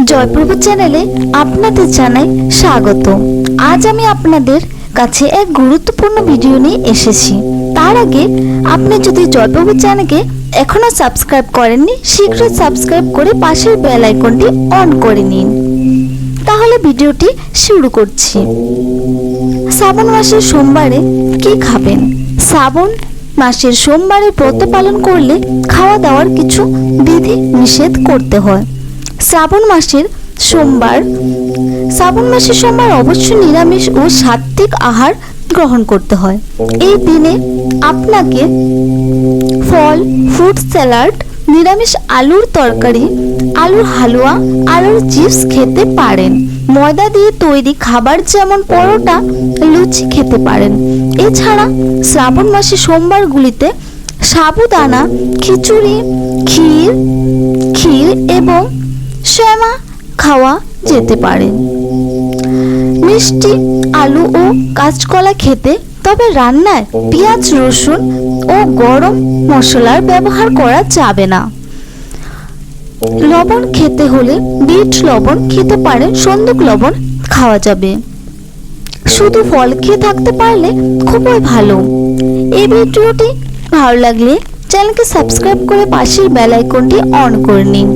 জয়প্রভু চ্যানেলে আপনাদের জানাই স্বাগত। আজ আমি আপনাদের কাছে এক গুরুত্বপূর্ণ ভিডিও নিয়ে এসেছি। তার আগে আপনি যদি জয়প্রভু চ্যানেলকে এখনও সাবস্ক্রাইব করেননি, শীঘ্রই সাবস্ক্রাইব করে পাশের বেল আইকনটি অন করে নিন। তাহলে ভিডিওটি শুরু করছি। শ্রাবণ মাসের সোমবারে কি খাবেন? শ্রাবণ মাসের সোমবারে ব্রত পালন করলে খাওয়া দাওয়ার কিছু বিধি নিষেধ করতে হয়। শ্রাবণ মাসের সোমবার। শ্রাবণ মাসের সোমবার অবশ্যই নিরামিষ ও সাত্ত্বিক আহার গ্রহণ করতে হয়। এই দিনে আপনাকে ফল, ফ্রুট স্যালাড, নিরামিষ আলুর তরকারি, আলুর হালুয়া, আলুর চিপস খেতে পারেন। ময়দা দিয়ে তৈরি খাবার যেমন পরোটা, লুচি খেতে পারেন। এছাড়া শ্রাবণ মাসে সোমবারগুলিতে সাবুদানা, খিচুড়ি, ক্ষীর খাওয়া যেতে পারে। মিষ্টি, আলু ও কাঁচকলা খেতে তবে রান্নায় পেঁয়াজ, রসুন ও গরম মশলার ব্যবহার করা যাবে না। লবণ খেতে হলে বিট লবণ খেতে পারে, সন্দুক লবণ খাওয়া যাবে। শুধু ফল খেয়ে থাকতে পারলে খুবই ভালো। এই ভিডিওটি ভালো লাগলে চ্যানেলকে সাবস্ক্রাইব করে পাশের বেল আইকনটি অন করে নিন।